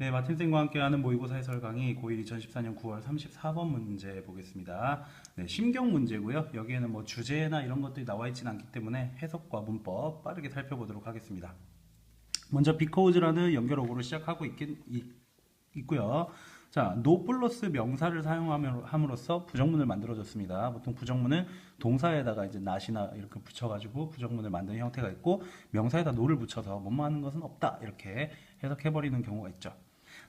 네, 마틴 쌤과 함께하는 모의고사 해설 강의 고1 2014년 9월 34번 문제 보겠습니다. 네, 심경 문제고요. 여기에는 뭐 주제나 이런 것들이 나와 있지는 않기 때문에 해석과 문법 빠르게 살펴보도록 하겠습니다. 먼저 because라는 연결어구로 시작하고 있긴, 있, 있고요. 자, no 플러스 명사를 사용함으로써 부정문을 만들어줬습니다. 보통 부정문은 동사에다가 이제 not이나 이렇게 붙여가지고 부정문을 만드는 형태가 있고 명사에다 no를 붙여서 뭐뭐 하는 것은 없다 이렇게 해석해버리는 경우가 있죠.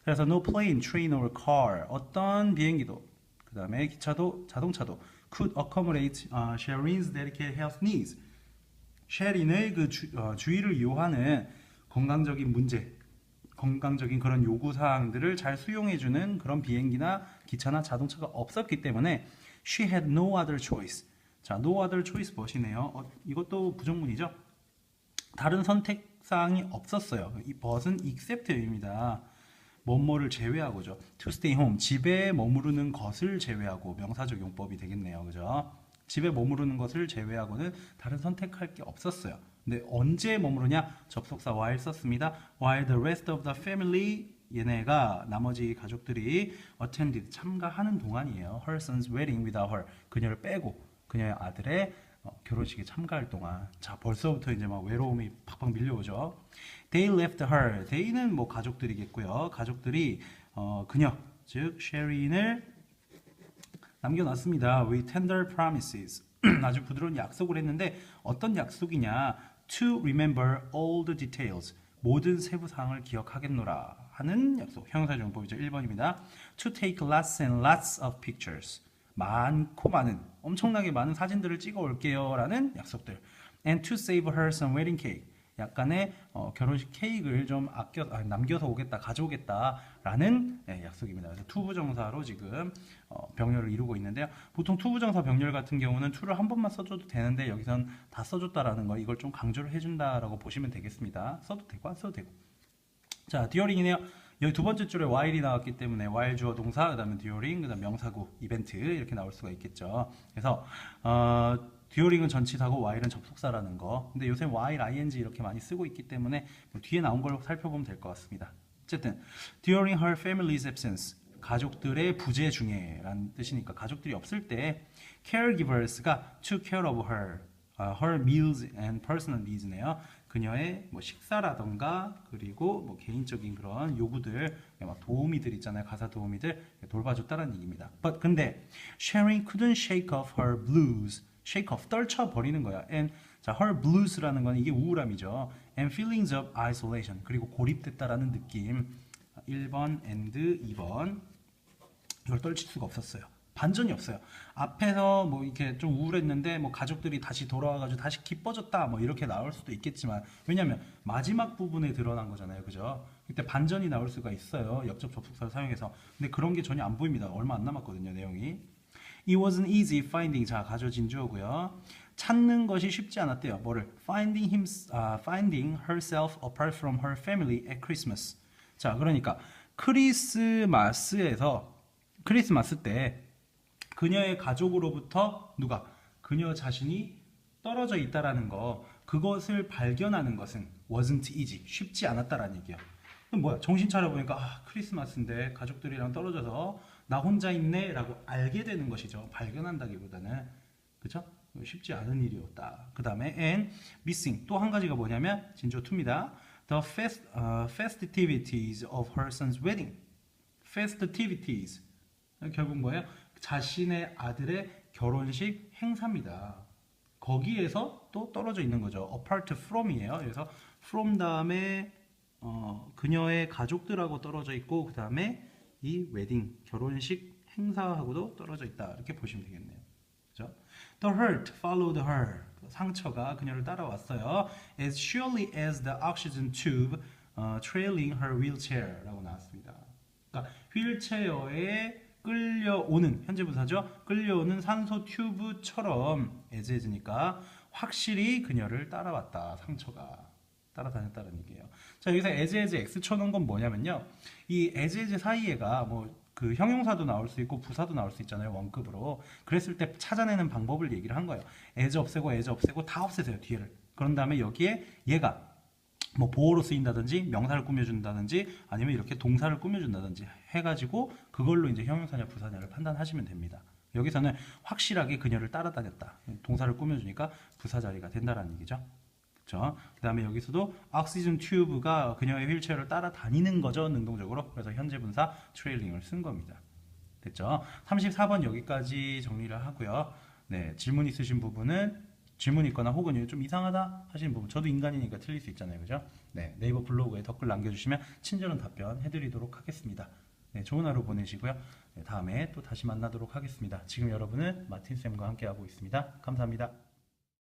그래서 no plane, train or car 어떤 비행기도 그 다음에 기차도 자동차도 could accommodate uh, Sherin's delicate health needs. 쉐린의 그 주, 어, 주의를 요하는 건강적인 문제, 건강적인 그런 요구 사항들을 잘 수용해주는 그런 비행기나 기차나 자동차가 없었기 때문에 she had no other choice. 자, no other choice 무엇이네요? 어, 이것도 부정문이죠. 다른 선택 사항이 없었어요. 이 but은 except입니다. 뭐뭐를 제외하고죠. to stay home 집에 머무르는 것을 제외하고 명사적 용법이 되겠네요. 그죠? 집에 머무르는 것을 제외하고는 다른 선택할 게 없었어요. 근데 언제 머무르냐? 접속사 while 썼습니다. while the rest of the family 얘네가 나머지 가족들이 attended 참가하는 동안이에요. her son's wedding without her 그녀를 빼고 그녀의 아들의 어, 결혼식에 참가할 동안 자 벌써부터 이제 막 외로움이 팍팍 밀려오죠. They left her. They는 뭐 가족들이겠고요. 가족들이 어, 그녀 즉 쉐린을 남겨놨습니다. With tender promises. 아주 부드러운 약속을 했는데 어떤 약속이냐? To remember all the details. 모든 세부 사항을 기억하겠노라 하는 약속. 형용사용법이죠. 1번입니다. To take lots and lots of pictures. 많고 많은 엄청나게 많은 사진들을 찍어 올게요 라는 약속들. And to save her some wedding cake. 약간의 어, 결혼식 케이크를 좀 아껴 아, 남겨서 오겠다 가져오겠다라는 예, 약속입니다. 그래서 투부정사로 지금 어, 병렬을 이루고 있는데요. 보통 투부정사 병렬 같은 경우는 투를 한 번만 써줘도 되는데 여기선 다 써줬다라는 거 이걸 좀 강조를 해준다라고 보시면 되겠습니다. 써도 되고 안 써도 되고. 자, 디어링이네요. 여기 두 번째 줄에 while이 나왔기 때문에 while 주어 동사, 그 다음에 during, 그 다음 명사구, 이벤트 이렇게 나올 수가 있겠죠. 그래서 어, 듀어링은 전치사고 while은 접속사라는 거. 근데 요새 while, ing 이렇게 많이 쓰고 있기 때문에 뭐 뒤에 나온 걸 살펴보면 될 것 같습니다. 어쨌든 during her family's absence 가족들의 부재 중에라는 뜻이니까 가족들이 없을 때 caregivers가 took care of her, her meals and personal needs네요. 그녀의 뭐 식사라던가 그리고 뭐 개인적인 그런 요구들, 막 도우미들 있잖아요. 가사 도우미들 돌봐줬다는 얘기입니다. But 근데 Sharon couldn't shake off her blues. shake off 떨쳐 버리는 거야. And 자, her blues라는 건 이게 우울함이죠. and feelings of isolation 그리고 고립됐다라는 느낌. 1번 and 2번 이걸 떨칠 수가 없었어요. 반전이 없어요. 앞에서 뭐 이렇게 좀 우울했는데 뭐 가족들이 다시 돌아와가지고 다시 기뻐졌다 뭐 이렇게 나올 수도 있겠지만 왜냐면 마지막 부분에 드러난 거잖아요, 그죠? 그때 반전이 나올 수가 있어요. 역접 접속사를 사용해서. 근데 그런 게 전혀 안 보입니다. 얼마 안 남았거든요, 내용이. It wasn't easy finding 자 가져진 주어고요. 찾는 것이 쉽지 않았대요. 뭐를 finding him, uh, finding herself apart from her family at Christmas. 자 그러니까 크리스마스에서 크리스마스 때 그녀의 가족으로부터 누가 그녀 자신이 떨어져 있다라는 거 그것을 발견하는 것은 wasn't easy 쉽지 않았다라는 얘기야. 그럼 뭐야 정신 차려 보니까 아, 크리스마스인데 가족들이랑 떨어져서 나 혼자 있네 라고 알게 되는 것이죠. 발견한다기보다는 그렇죠? 쉽지 않은 일이었다. 그 다음에 and missing 또 한 가지가 뭐냐면 진조 2입니다. The fest, uh, festivities of her son's wedding. festivities 결국 뭐예요? 자신의 아들의 결혼식 행사입니다. 거기에서 또 떨어져 있는 거죠. apart from이에요. 그래서 from 다음에 어, 그녀의 가족들하고 떨어져 있고 그 다음에 이 웨딩 결혼식 행사하고도 떨어져 있다 이렇게 보시면 되겠네요. 그죠? The hurt followed her. 상처가 그녀를 따라왔어요. As surely as the oxygen tube uh, trailing her wheelchair라고 나왔습니다. 그러니까 휠체어에 끌려오는 현재 분사죠. 끌려오는 산소 튜브처럼 as니까 확실히 그녀를 따라왔다. 상처가 따라다녔다는 얘기예요. 자 여기서 as x 쳐놓은 건 뭐냐면요. 이 as 사이에가 뭐 그 형용사도 나올 수 있고 부사도 나올 수 있잖아요 원급으로 그랬을 때 찾아내는 방법을 얘기를 한 거예요 as 없애고 as 없애고 다 없애세요 뒤에를 그런 다음에 여기에 얘가 뭐 보호로 쓰인다든지 명사를 꾸며준다든지 아니면 이렇게 동사를 꾸며준다든지 해가지고 그걸로 이제 형용사냐 부사냐를 판단하시면 됩니다. 여기서는 확실하게 그녀를 따라다녔다. 동사를 꾸며주니까 부사 자리가 된다라는 얘기죠. 그렇죠. 그다음에 여기서도 oxygen tube가 그녀의 휠체어를 따라다니는 거죠. 능동적으로. 그래서 현재 분사 trailing을 쓴 겁니다. 됐죠? 34번 여기까지 정리를 하고요. 네, 질문 있으신 부분은 질문 있거나 혹은 좀 이상하다 하시는 부분 저도 인간이니까 틀릴 수 있잖아요. 그죠? 네, 네이버 블로그에 댓글 남겨주시면 친절한 답변 해드리도록 하겠습니다. 네, 좋은 하루 보내시고요. 네, 다음에 또 다시 만나도록 하겠습니다. 지금 여러분은 마틴 쌤과 함께하고 있습니다. 감사합니다.